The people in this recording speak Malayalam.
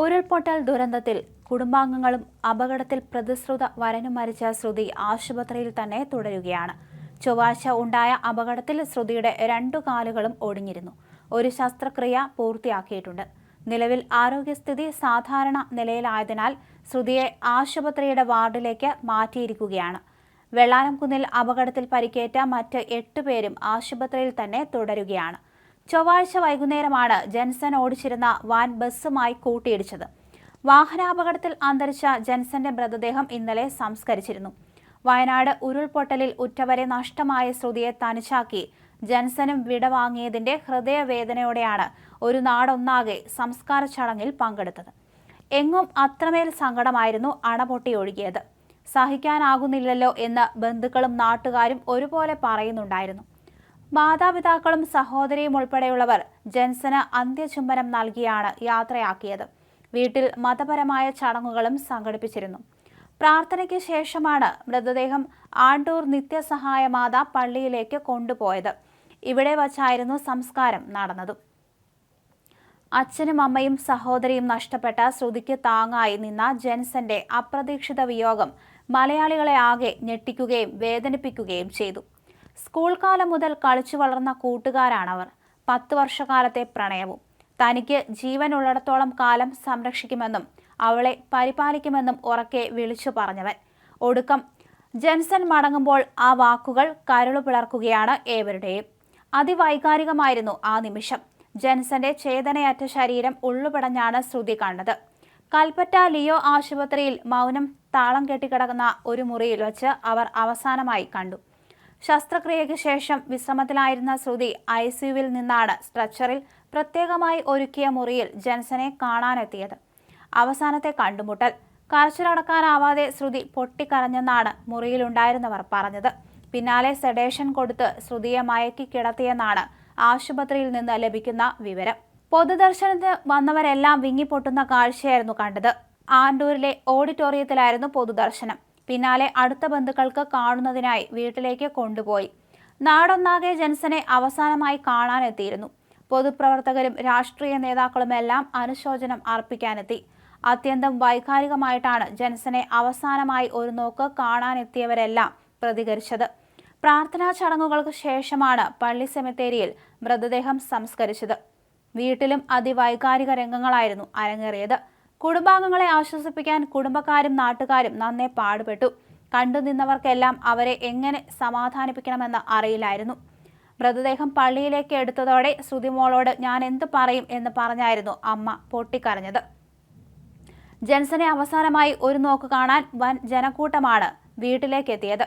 ഉരുൾപൊട്ടൽ ദുരന്തത്തിൽ കുടുംബാംഗങ്ങളും അപകടത്തിൽ പ്രതിശ്രുത വരനും മരിച്ച ശ്രുതി ആശുപത്രിയിൽ തന്നെ തുടരുകയാണ്. ചൊവ്വാഴ്ച ഉണ്ടായ അപകടത്തിൽ ശ്രുതിയുടെ രണ്ടു കാലുകളും ഒടിഞ്ഞിരുന്നു. ഒരു ശസ്ത്രക്രിയ പൂർത്തിയാക്കിയിട്ടുണ്ട്. നിലവിൽ ആരോഗ്യസ്ഥിതി സാധാരണ നിലയിലായതിനാൽ ശ്രുതിയെ ആശുപത്രിയുടെ വാർഡിലേക്ക് മാറ്റിയിരിക്കുകയാണ്. വെള്ളാനംകുന്നിൽ അപകടത്തിൽ പരിക്കേറ്റ മറ്റ് എട്ട് പേരും ആശുപത്രിയിൽ തന്നെ തുടരുകയാണ്. ചൊവ്വാഴ്ച വൈകുന്നേരമാണ് ജെൻസൺ ഓടിച്ചിരുന്ന വാൻ ബസ്സുമായി കൂട്ടിയിടിച്ചത്. വാഹനാപകടത്തിൽ അന്തരിച്ച ജെൻസന്റെ മൃതദേഹം ഇന്നലെ സംസ്കരിച്ചിരുന്നു. വയനാട് ഉരുൾപൊട്ടലിൽ ഉറ്റവരെ നഷ്ടമായ ശ്രുതിയെ തനിച്ചാക്കി. ജൻസനും വിടവാങ്ങിയതിന്റെ ഹൃദയവേദനയോടെയാണ് ഒരു നാടൊന്നാകെ സംസ്കാര ചടങ്ങിൽ പങ്കെടുത്തത്. എങ്ങും അത്രമേൽ സങ്കടമായിരുന്നു അണപൊട്ടി ഒഴുകിയത്. സഹിക്കാനാകുന്നില്ലല്ലോ എന്ന് ബന്ധുക്കളും നാട്ടുകാരും ഒരുപോലെ പറയുന്നുണ്ടായിരുന്നു. മാതാപിതാക്കളും സഹോദരിയും ഉൾപ്പെടെയുള്ളവർ ജെൻസന് അന്ത്യചുംബനം നൽകിയാണ് യാത്രയാക്കിയത്. വീട്ടിൽ മതപരമായ ചടങ്ങുകളും സംഘടിപ്പിച്ചിരുന്നു. പ്രാർത്ഥനയ്ക്ക് ശേഷമാണ് മൃതദേഹം ആണ്ടൂർ നിത്യസഹായ മാതാ പള്ളിയിലേക്ക് കൊണ്ടുപോയത്. ഇവിടെ വച്ചായിരുന്നു സംസ്കാരം നടന്നത്. അച്ഛനും അമ്മയും സഹോദരിയും നഷ്ടപ്പെട്ട ശ്രുതിക്ക് താങ്ങായി നിന്ന ജെൻസന്റെ അപ്രതീക്ഷിത വിയോഗം മലയാളികളെ ആകെ ഞെട്ടിക്കുകയും വേദനിപ്പിക്കുകയും ചെയ്തു. സ്കൂൾ കാലം മുതൽ കളിച്ചു വളർന്ന കൂട്ടുകാരാണവർ. പത്ത് വർഷകാലത്തെ പ്രണയവും. തനിക്ക് ജീവനുള്ളിടത്തോളം കാലം സംരക്ഷിക്കുമെന്നും അവളെ പരിപാലിക്കുമെന്നും ഉറക്കെ വിളിച്ചു പറഞ്ഞവൻ. ഒടുക്കം ജെൻസൺ മടങ്ങുമ്പോൾ ആ വാക്കുകൾ കരുളു പിളർക്കുകയാണ് ഏവരുടെയും. അതിവൈകാരികമായിരുന്നു ആ നിമിഷം. ജെൻസന്റെ ചേതനയറ്റ ശരീരം ഉള്ളുപിടഞ്ഞാണ് ശ്രുതി കണ്ടത്. കൽപ്പറ്റ ലിയോ ആശുപത്രിയിൽ മൗനം താളം കെട്ടിക്കിടക്കുന്ന ഒരു മുറിയിൽ വച്ച് അവർ അവസാനമായി കണ്ടു. ശസ്ത്രക്രിയയ്ക്ക് ശേഷം വിശ്രമത്തിലായിരുന്ന ശ്രുതി ഐ സിയുവിൽ നിന്നാണ് സ്ട്രെച്ചറിൽ പ്രത്യേകമായി ഒരുക്കിയ മുറിയിൽ ജെൻസനെ കാണാനെത്തിയത്. അവസാനത്തെ കണ്ടുമുട്ടൽ കരച്ചിലടക്കാനാവാതെ ശ്രുതി പൊട്ടിക്കരഞ്ഞെന്നാണ് മുറിയിലുണ്ടായിരുന്നവർ പറഞ്ഞത്. പിന്നാലെ സെഡേഷൻ കൊടുത്ത് ശ്രുതിയെ മയക്കി കിടത്തിയെന്നാണ് ആശുപത്രിയിൽ നിന്ന് ലഭിക്കുന്ന വിവരം. പൊതുദർശനത്തിന് വന്നവരെല്ലാം വിങ്ങിപ്പൊട്ടുന്ന കാഴ്ചയായിരുന്നു കണ്ടത്. ആണ്ടൂരിലെ ഓഡിറ്റോറിയത്തിലായിരുന്നു പൊതുദർശനം. പിന്നാലെ അടുത്ത ബന്ധുക്കൾക്ക് കാണുന്നതിനായി വീട്ടിലേക്ക് കൊണ്ടുപോയി. നാടൊന്നാകെ ജെൻസനെ അവസാനമായി കാണാനെത്തിയിരുന്നു. പൊതുപ്രവർത്തകരും രാഷ്ട്രീയ നേതാക്കളുമെല്ലാം അനുശോചനം അർപ്പിക്കാനെത്തി. അത്യന്തം വൈകാരികമായിട്ടാണ് ജെൻസനെ അവസാനമായി ഒരു നോക്ക് കാണാനെത്തിയവരെല്ലാം പ്രതികരിച്ചത്. പ്രാർത്ഥനാ ചടങ്ങുകൾക്ക് ശേഷമാണ് പള്ളി സെമിത്തേരിയിൽ മൃതദേഹം സംസ്കരിച്ചത്. വീട്ടിലും അതിവൈകാരിക രംഗങ്ങളായിരുന്നു അരങ്ങേറിയത്. കുടുംബാംഗങ്ങളെ ആശ്വസിപ്പിക്കാൻ കുടുംബക്കാരും നാട്ടുകാരും നന്നേ പാടുപെട്ടു. കണ്ടുനിന്നവർക്കെല്ലാം അവരെ എങ്ങനെ സമാധാനിപ്പിക്കണമെന്ന് അറിയില്ലായിരുന്നു. മൃതദേഹം പള്ളിയിലേക്ക് എടുത്തതോടെ ശ്രുതിമോളോട് ഞാൻ എന്ത് പറയും എന്ന് പറഞ്ഞായിരുന്നു അമ്മ പൊട്ടിക്കരഞ്ഞത്. ജൻസനെ അവസാനമായി ഒരു നോക്ക് കാണാൻ വൻ ജനക്കൂട്ടമാണ് വീട്ടിലേക്കെത്തിയത്.